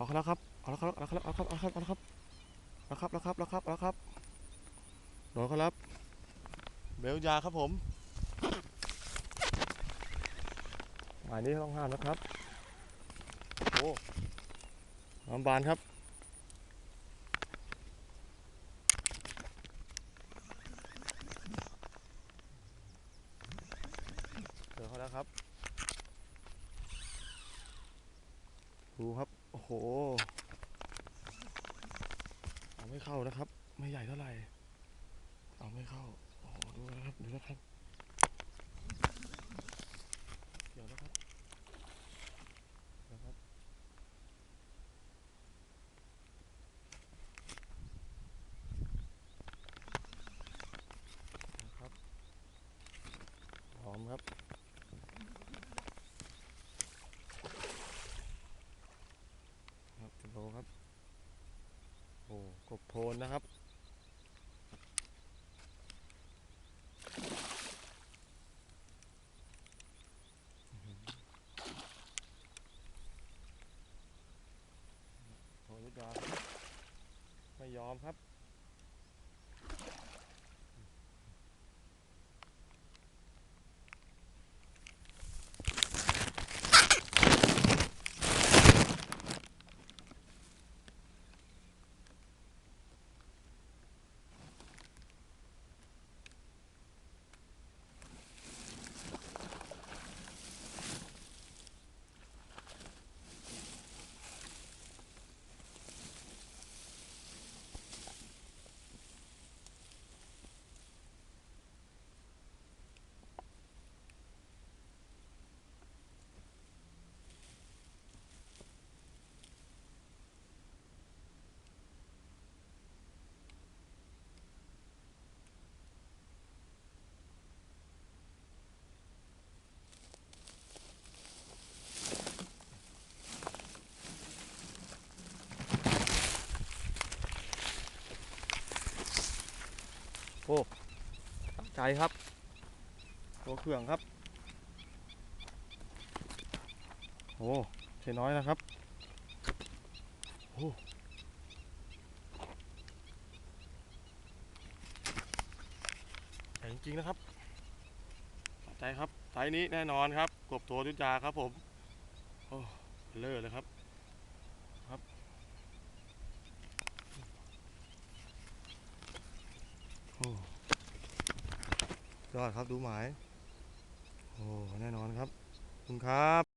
เอาแล้วครับ เอาแล้วครับ เอาแล้วครับ เอาแล้วครับ เอาแล้วครับ เอาแล้วครับ เอาแล้วครับ เอาแล้วครับ โดนเขาล้วเบลยาครับผมหมายนี้ต้องห้ามนะครับ โอ้น้ำบานครับ เจอเขาแล้วครับ ดูครับ โอ้โห เอาไม่เข้านะครับ ไม่ใหญ่เท่าไหร่ เอาไม่เข้า โอ้โห ดูนะครับ ดูนะครับ เดี๋ยวนะครับเดี๋ยวครับ นะครับหอมครับ โครับ โอ้กบโพนนะครับโทนดาครับไม่ยอมครับ อ้ตั้งใจครับ ตัวเครื่องครับโอ้ใช่น้อยนะครับโอ้ใหญ่จริงๆนะครับใจครับไซนี้แน่นอนครับ กบโททุจาครับผม โอ้เลอะเลยครับ โอ้ ยอดครับดูหมาย โอ้แน่นอนครับขอบคุณครับ